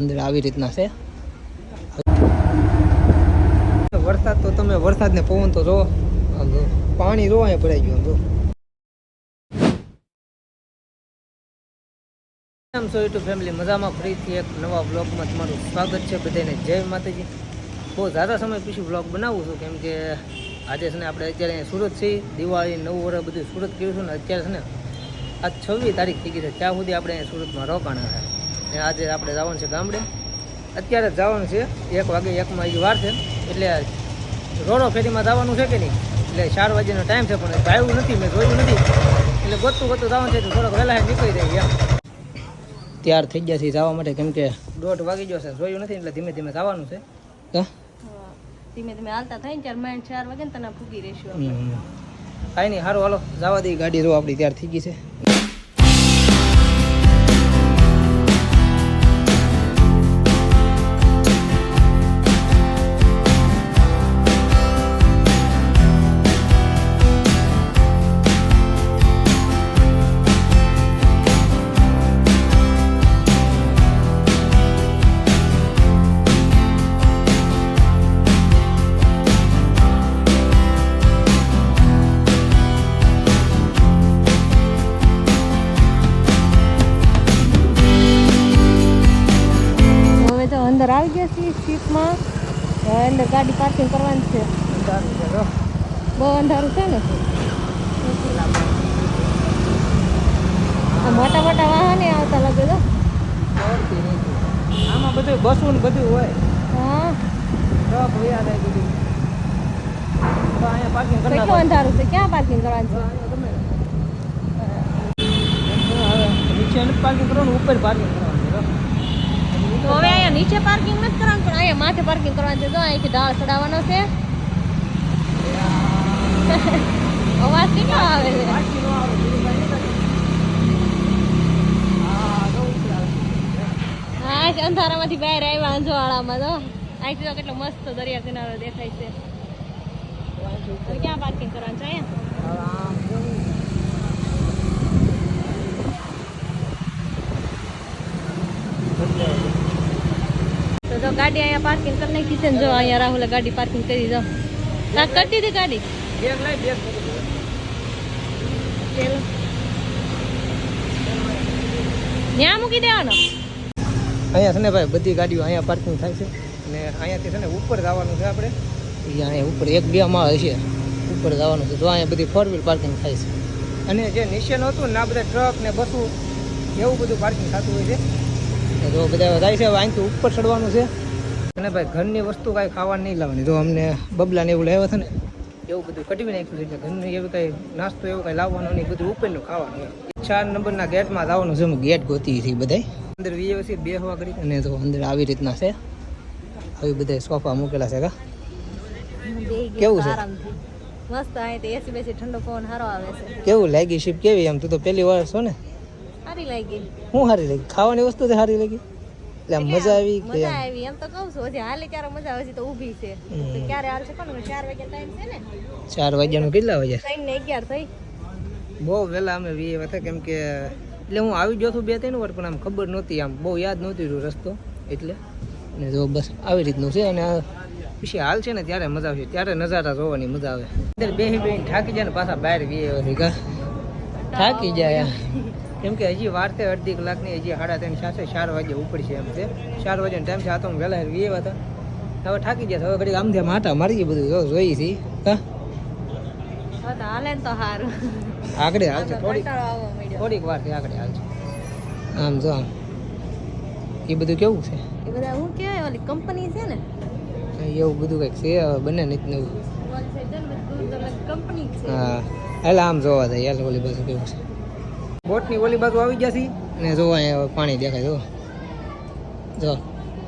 અંદર આવી રીતના છે. વરસાદ તો તમે વરસાદ ને પવન તો જો પાણી જો અહીંયા ભરાઈ ગયું જો. આમ સો યુટ્યુબ ફેમિલી? મજામાં ફરીથી એક નવા બ્લોગમાં તમારું સ્વાગત છે બધાને. જય માતાજી. બહુ ઝાઝા સમય પછી બ્લોગ બનાવું છું, કેમ કે આજે છે ને આપણે અત્યારે અહીંયા સુરત છીએ. દિવાળી, નવું વર્ષ બધું સુરત કર્યું છું ને અત્યારે છે ને આજ છવ્વીસ તારીખ થઈ ગઈ છે. ત્યાં સુધી આપણે અહીંયા સુરતમાં રોકાણ હતા ને આજે આપણે જવાનું છે ગામડે. અત્યારે જ જવાનું છે. એક વાગે એકમાં એ વાર છે. એટલે રોડો ફેરીમાં જવાનું છે કે નહીં? એટલે ચાર વાગ્યાનો ટાઈમ છે પણ આવ્યું નથી મેં જોયું નથી. એટલે ગોતું ગોતું જવાનું છે તો થોડોક વહેલા નીકળી જાય એમ. તૈયાર થઈ ગયા છે જવા માટે કેમ કે દોઢ વાગી ગયો છે. જોયું નથી એટલે ધીમે ધીમે જવાનું છે. ધીમે ધીમે હાલતા થાય ને ચાર માઇન્ડ ચાર વાગે ને તને ફૂગી રહીશું. કાંઈ નહીં સારું હાલો. જવા દઈએ ગાડી જો આપણી તૈયાર થઈ ગઈ છે. ગાડી પાર્કિંગ કરવાની છે. બહુ અંધારું છે ને? આ મોટા મોટા વાહન આવતા લાગે તો આમાં બધું બસો ને બધું હોય. હા. ટ્રક વયા જાય બધું અહીંયા પાર્કિંગ કરી કેટલું અંધારું છે? ક્યાં પાર્કિંગ કરવાનું છે? નથી પાર્કિંગ કરવાનું ઉપર પાર્કિંગ કરવાનું. હવે અહીંયા નીચે પાર્કિંગ નથી કરવાનું, પણ અહીંયા માથે પાર્કિંગ કરવાનું છે. જો, અહીંથી દાળ ચડાવવાનો છે. અવાજ કેટલો આવે છે. હા, અંધારામાંથી બહાર આવ્યા અંજવાળામાં તો અહીંથી તો કેટલો મસ્ત દરિયા કિનારો દેખાય છે. ક્યાં પાર્કિંગ કરવાનું છે અહીંયા આમ જો. તો જો ગાડી અહીંયા પાર્કિંગ કરી નાખી છે ને જો અહીંયા રાહુલે ગાડી પાર્કિંગ કરી દો કાંક કરી દીધી ગાડી. બેગ મૂકી દો. ત્યાં મૂકી દેવાનો. અહીંયા છે ને ભાઈ બધી ગાડીઓ અહીંયા પાર્કિંગ થાય છે. અને અહીંયાથી છે ને ઉપર જવાનું છે આપણે. ઈ અહીંયા ઉપર એક બે માળ હશે ઉપર જવાનું છે. તો અહીંયા બધી ફોર વ્હીલ પાર્કિંગ થાય છે. અને જે નીચે નહોતું ને આ બધા ટ્રક ને બસો એવું બધું પાર્કિંગ થતું હોય છે. જો બધા વધારે છે હવે અહીંથી ઉપર ચડવાનું છે. અને ભાઈ ઘરની વસ્તુ કાંઈ ખાવાની નહીં લાવવાની. તો અમને બબલા ને એવું લાવ્યા હતા ને એવું બધું કટવી નાખ્યું છે એટલે ઘરનું એવું કાંઈ નાસ્તો એવું કાંઈ લાવવાનું નહીં બધું ઉપરનું ખાવાનું ચાર નંબરના ગેટમાં લાવવાનું છે અમે ગેટ ગોતી હતી બધાય. અંદર વ્યવસ્થિત બેહવા કરી. અને તો અંદર આવી રીતના છે. આવી બધા સોફા મૂકેલા છે કા? કેવું છે? મસ્ત અહીંથી એસી બેસી ઠંડો પવન સારો આવે છે. કેવું લાગી શિપ કેવી? એમ તું તો પહેલી વાર છો ને? સારી લાગી. હું સારી લાગી? ખાવાની વસ્તુ તે સારી લાગી. એટલે મજા આવી કે મજા આવી એમ તો કહું છું હજી હાલે ક્યારે મજા આવે છે તો ઊભી છે. તો ક્યારે આવશે પણ ચાર વાગ્યા ટાઈમ છે ને. ચાર વાગ્યાનું કેટલા વાગ્યા? 3 ને અગિયાર થઈ. બહુ વહેલા અમે વી હતા કેમ કે એટલે હું આવી ગયો છું બે ત્રણ વાર પણ આમ ખબર નહોતી આમ બહુ યાદ નહોતી રહ્યું રસ્તો એટલે. અને જો બસ આવી રીતનું છે અને આ પછી હાલ છે ને ત્યારે મજા આવશે ત્યારે નજારા જોવાની મજા આવે. અંદર બેહી બેહીને થાકી જાય ને પાછા બહાર વી વધી થાકી જાય. કેમ કે હજી વાર છે અડધી કલાકની હજી સાડા ત્રણ સાથે ચાર વાગે ઉપડશે એમ છે. ચાર વાગ્યાનો ટાઈમ છે આ તો હું વહેલા વી હતા. હવે થાકી ગયા હવે ઘડી આમ થયા માટા મારી બધું. જોઈ છે. હા? હાલે તો સારું આગળ હાલશે થોડીક. થોડીક વારથી આગળ હાલશે આમ જો આમ. એ બધું કેવું છે? એ બધા હું કહેવાય ઓલી કંપની છે ને? એવું બધું કંઈક છે બંને નથી નવું. છે કંપની હા. એટલે આમ જોવા જાય એટલે ઓલી બધું કેવું છે. બોટની ઓલી બાજુ આવી ગયા છીએ. ને જો અહીંયા પાણી દેખાય જો. જો.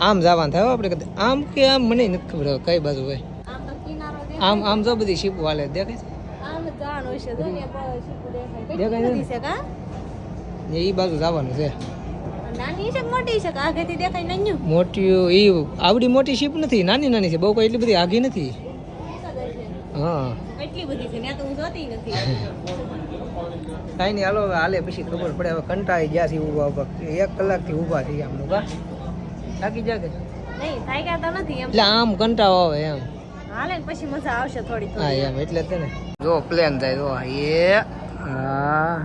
આમ જવાનું થાય હો આપણે કદાચ. આમ કે આમ મને નથી ખબર કઈ બાજુ હોય. આમ તો કિનારો દેખાય. આમ આમ જો બધી શીપ વાલે દેખાય છે? આમ જ જવાનું હશે જો ને આપણે દેખાય. દેખાય છે? બધી છે કા? એ બાજુ જવાનું છે. નાની છે મોટી છે? આગળથી દેખાય નાન્યું? મોટી એ આવડી મોટી શીપ નથી નાની નાની છે. બહુ કોઈ એટલી બધી આઘી નથી. હા. એટલી બધી છે ત્યાં તો હું જોતી નથી. કાંઈ નહીં હાલો હવે હાલે પછી ખબર પડે હવે કંટાળી ગયા છે ઊભા ઊભા. એક કલાકથી ઊભા થઈ આમ કા થાકી જાગે નહીં થાય તો નથી એમ. એટલે આમ કંટાળો આવે એમ. હાલે પછી મજા આવશે થોડી હા એમ એટલે જ ને. જો પ્લેન થાય જો એ હા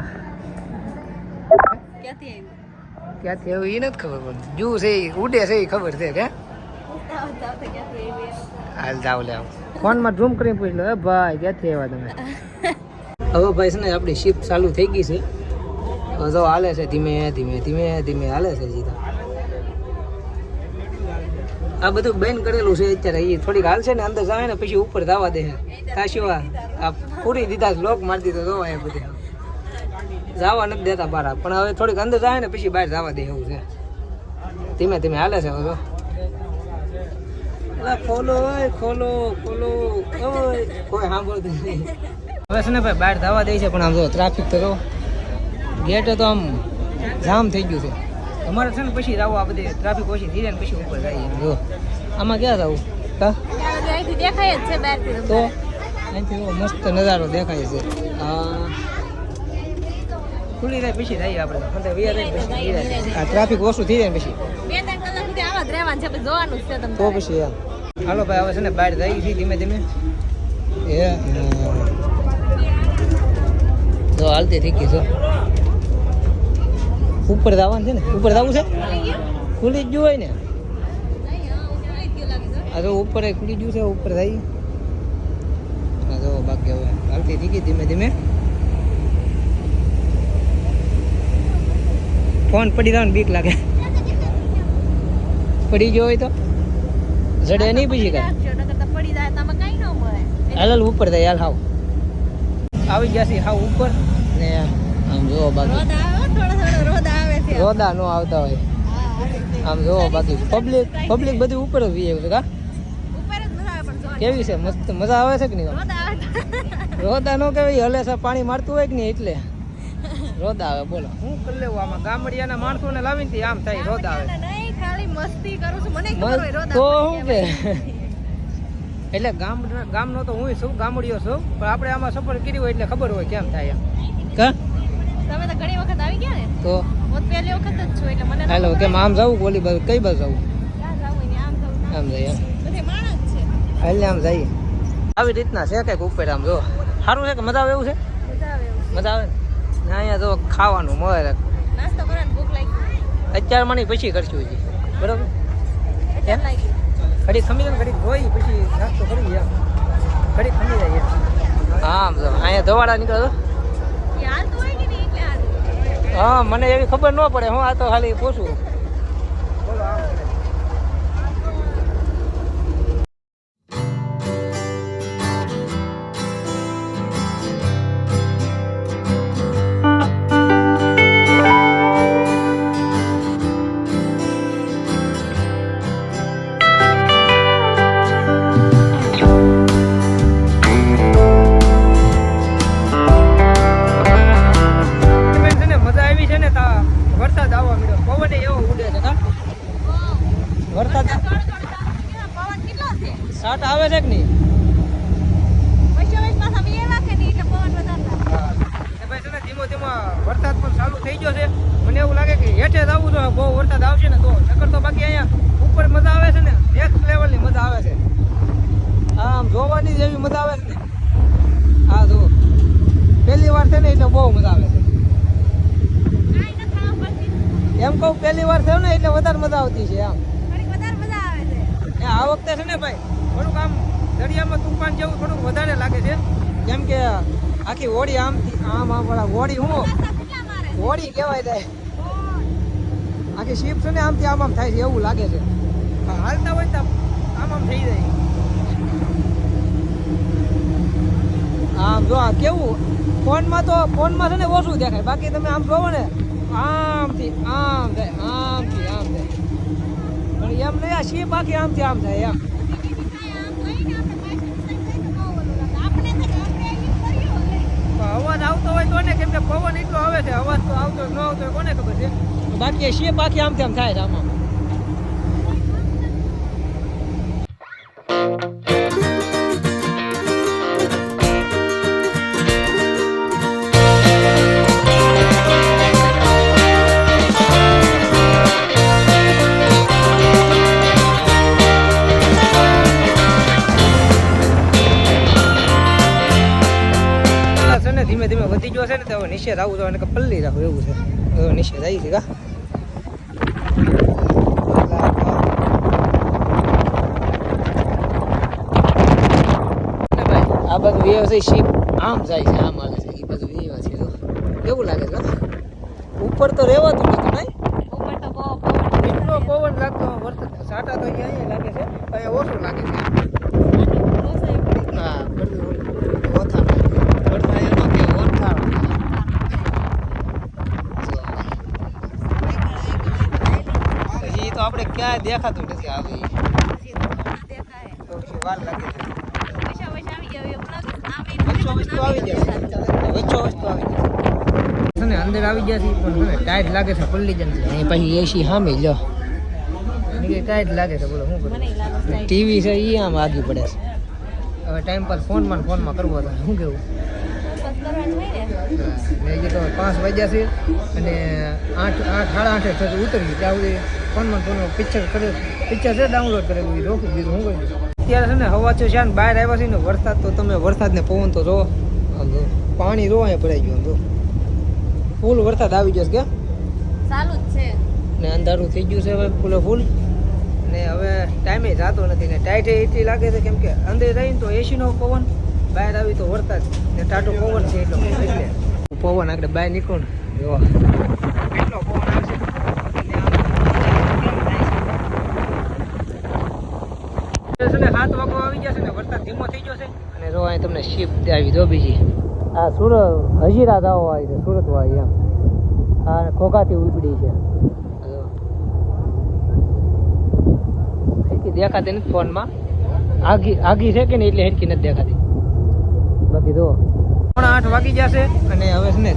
ક્યાંથી આવ્યું? ક્યાંથી એ નથી ખબર પડતી. જુ છે ઉડે છે એ ખબર છે કે? હાલ જાવ લે ફોનમાં ઝૂમ કરીને પૂછ લો ભાઈ, ક્યાંથી આવ્યા તમે? હવે ભાઈ છે ને આપણી શિફ્ટ ચાલુ થઈ ગઈ છે. જો હાલે છે ધીમે ધીમે ધીમે ધીમે હાલે છે સીધા આ બધું બેન કરેલું છે અત્યારે. એ થોડીક હાલશે ને અંદર જાય ને પછી ઉપર જવા દે. કાશીવા આ પૂરી દીધા લોક મારી દીધો જો એ બધે. જવા નથી દેતા બહાર પણ હવે થોડીક અંદર જાય ને પછી બહાર જવા દે એવું છે. ધીમે ધીમે હાલે છે હવે ખોલો ઓય ખોલો ખોલો ઓય. કોઈ સાંભળતું નહીં. હવે છે ને ભાઈ બહાર ધાવા દે છે પણ આમ તો ટ્રાફિક તો ગેટ તો આમ જામ થઈ ગયું છે. અમારે છે ને પછી જવું આ બધી ટ્રાફિક ઓછી થઈ જાય ને પછી ઉપર એમ જો. આમાં ક્યાં જવું? હા ત્યાં અહીંથી દેખાય જ છે બહારથી તો અહીંથી મસ્ત નજારો દેખાય છે. ખુલી જાય પછી જઈએ આપણે. જાય ટ્રાફિક ઓછું થઈ જાય પછી. બે ત્રણ કલાક સુધી આવા જ રહેવાનું છે જોવાનું છે તમને. તો પછી એમ હાલો ભાઈ, હવે છે ને બહાર જઈએ છે ધીમે ધીમે. એ જો હાલતી થઈ ગઈ છો. ઉપર જવાનું છે ને? ઉપર જવું છે? ખુલી જ હોય ને? આ તો ઉપર ખુલી ગયું છે, ઉપર થઈ હા તો બાકી હવે હાલતી થઈ ગઈ ધીમે ધીમે. ફોન પડી જવાનું બીક લાગે. પડી ગયો હોય તો? જડે નહીં પછી કાંઈ. ન હાલ ઉપર થાય હાલ હાવ. આવી ગયા છે હાવ ઉપર. ને આમ જોવો બાકી. રોદ નો આવતા હોય. આમ જોવો બાકી. પબ્લિક પબ્લિક બધી ઉપર જ વી છે કા. કેવી છે? મસ્ત મજા આવે છે કે નહીં? રોદ નો કેવી હલે છે પાણી મારતું હોય કે નહીં એટલે? રોદા આવે બોલો. હું કરી લેવું આમાં ગામડિયાના માણસોને લાવીને તે આમ થાય રોદા આવે. મસ્તી કરું છું. મને ખબર હોય તો હું કે? એટલે ગામ ગામનો તો હું છું ગામડીયો છું પણ આપણે આમાં સફર કરી હોય એટલે ખબર હોય કેમ થાય એમ. કા? તમે તો ઘણી વખત આવી ગયા ને? તો? હું પહેલી વખત જ છું એટલે મને હેલો કેમ આમ જાવું બોલી બાજુ? કઈ બાજુ જવું? આમ જઈએ. હાલે આમ જઈએ. આવી રીતના છે કંઈક ઉપર આમ જો. સારું છે કે મજા આવે એવું છે? મજા આવે ને? અહીંયા જો ખાવાનું મળે. નાસ્તો કરવાની ભૂખ લાગી. અત્યાર મને પછી કરશું હજી. બરોબર? એમ? ઘડી ખમી જાય ઘડી ધોઈ પછી નાસ્તો કરી ગયા ઘડી ખમી જાય હા આમ જો અહીંયા ધોવાડા નીકળે તો? હા મને એવી ખબર ન પડે. હું આ તો ખાલી પૂછું. બોલો આમ વધારે મજા આવતી છે આમ આ વખતે છે ને ભાઈ થોડુંક આમ દરિયામાં તુફાન જેવું થોડુંક વધારે લાગે છે. કેમ કે આખી હોડી આમ આમ આમ વાળા હોડી હું? હોડી કહેવાય જાય આખી શિપ છે ને આમથી આમ આમ થાય છે એવું લાગે છે. હાલતા હોય તો આમ આમ થઈ જાય. આમ જો આ કેવું? ફોનમાં તો ફોનમાં છે ને ઓછું દેખાય. બાકી તમે આમ જોવો ને આમથી આમ જાય આમથી આમ જાય પણ એમ નહીં આ આખી આમથી આમ થાય આમ જાય. પણ અવાજ આવતો હોય તો ને, કેમ કે પવન એટલો આવે છે અવાજ તો આવતો ન આવતો કોને ખબર છે બાકી એ બાકી આમ આમ થાય છે આમાં ગયો છે ને તો નીચે આવું તો એને પલ્લી રાખું એવું છે. હવે નીચે આવી છે કા? આ બધું વ્યવ છે શીપ. આમ જાય છે આમ હાલે છે. એ બધું વ્યવ છે તો કેવું લાગે છે ઉપર તો રહેવાતું નતું નહીં ઉપર તો બહુ પવન એટલો પવન લાગતો વરસાદ સાટા તો અહીંયા લાગે છે. અહીંયા ઓછું લાગે છે. હા બધું વરસાદ એનો કે ઓથાણ હજી તો આપણે ક્યાંય દેખાતું નથી આવે વાર લાગે એ વચ્ચો વસ્તુ આવી જશે વચ્ચો વસ્તુ આવી જશે ને અંદર આવી ગયા છે પણ ટાઈટ લાગે છે પલ્લી જન અહીં પછી એસી સામે લ્યો. ટાઈટ લાગે છે બોલો શું કરું? મને ય લાગે છે. ટીવી છે એ આમ આગી પડે છે. હવે ટાઈમ પાસ ફોનમાં ફોનમાં કરવો હતો શું કેવું? ને. ને તો પાંચ વાગ્યા છે અને આઠ આઠ સાડા આઠે થતું ઉતરી ત્યાં સુધી ફોનમાં ફોનમાં પિક્ચર કરે પિક્ચર છે. ડાઉનલોડ કરેલું એ રોકી દીધું હું કહ્યું અત્યારે છે ને હવા છે શાન બહાર આવ્યા છે ને વરસાદ તો તમે વરસાદને પવન તો જો. પાણી રો અહીંયા ભરાઈ ગયું તો ફૂલ વરસાદ આવી ગયો છે કે? ચાલુ જ છે. ને અંધારું થઈ ગયું છે હવે ફૂલે ફૂલ. ને હવે ટાઈમે જાતો નથી ને. ટાઈટ એટલી લાગે છે કેમ કે અંદર રહીને તો એસીનો પવન બહાર આવી તો વરસાદ ને ટાટો પવન છે એટલો. એટલે. પવન આગળ બહાર નીકળો એવો જો. પવન આવશે છે? ને સાત વાગવા આવી ગયા છે ને વરસાદ ધીમો થઈ ગયો છે. અને જો અહીં તમને શિપ આવી દો બીજી. આ સુરત હજીરા દાવો આવી છે સુરત વાળી એમ. આ ખોખાથી ઉપડી છે. જો. દેખાતી નથી ફોનમાં. આગી આગી છે કે ને એટલે હેરકી નથી દેખાતી. બાકી જો. પોણા આઠ વાગી જશે અને હવે છે ને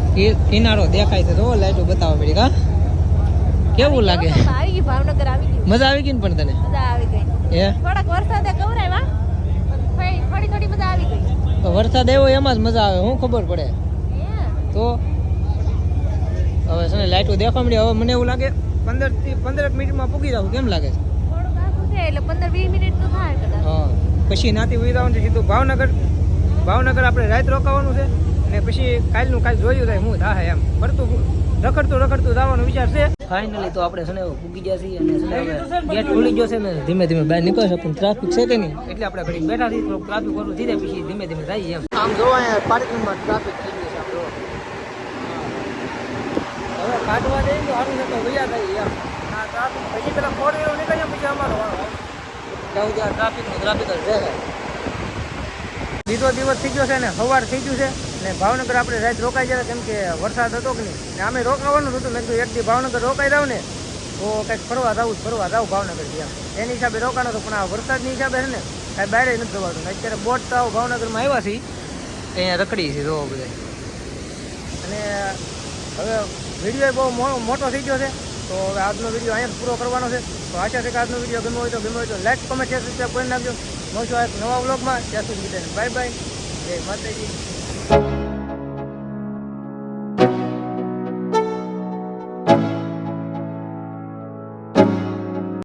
કિનારો દેખાય છે તો લાઈટો બતાવવા મળી કા? કેવું લાગે? આવી ગઈ ભાવનગર આવી ગઈ. મજા આવી ગઈ ને પણ તને? મજા આવી ગઈ. હે? થોડાક વરસાદે કવરાવ્યા થોડી થોડી મજા આવી ગઈ. તો વરસાદ આવ્યો એમાં જ મજા આવે હું ખબર પડે? તો હવે છે ને લાઈટો દેખવા મળી હવે મને એવું લાગે પંદરથી પંદર મિનિટમાં પૂગી જાવ કેમ લાગે? છે એટલે પંદર વીસ મિનિટ તો થાય કદાચ. હા પછી નાતી ઉઈ જાવ સીધું ભાવનગર ભાવનગર આપણે રાત રોકાવાનું છે અને પછી કાલનું કાલ જોયું થાય હું થાય એમ. ફરતું રખડતું રખડતું જવાનો વિચાર છે. ફાઇનલી તો આપણે છે ને પૂગી ગયા છીએ અને છે ગેટ ખુલી ગયો છે ને ધીમે ધીમે બહાર નીકળશે પણ ટ્રાફિક છે કે નહીં? એટલે આપણે ઘડી બેઠા છીએ તો ટ્રાફિક ઓછું થઈ જાય પછી ધીમે ધીમે જાય એમ. આમ જોવા અહીંયા પાર્કિંગમાં ટ્રાફિક થઈ ગયું છે આમ જોવો. હવે કાઢવા જઈએ તો સારું છે તો વૈયા થાય એમ. આ ટ્રાફિક પછી પેલા ફોર વ્હીલર નીકળ્યા પછી અમારો વાળો. સુધી ટ્રાફિક જ રહે બીજો દિવસ થઈ ગયો છે ને સવાર થઈ ગયું છે ને ભાવનગર આપણે રાત રોકાઈ ગયા કેમ કે વરસાદ હતો કે નહીં? અમે રોકાવાનું હતું, મેં કીધું એક દી ભાવનગર રોકાઈ જાવ ને તો કંઈક ફરવા જવું ફરવા જાવ ભાવનગરથી એની હિસાબે રોકાણો હતું પણ આ વરસાદની હિસાબે છે ને કાંઈ બહાર નથી જવાતું. અત્યારે બોટ તો ભાવનગરમાં આવ્યા છીએ, અહીંયા રખડી છે જોવો બધા અને હવે વીડિયો બહુ મોટો થઈ ગયો છે, તો હવે આજનો વીડિયો અહીંયા પૂરો કરવાનો છે. તો આશા છે કે આજનો વીડિયો ગમ્યો હોય તો ગમ્યો હોય તો લાઈક કમેન્ટ શેર સબસ્ક્રાઈબ કરી નાખજો. મળશું એક નવા બ્લોગમાં ત્યાં સુધી બાય બાય જય માતાજી.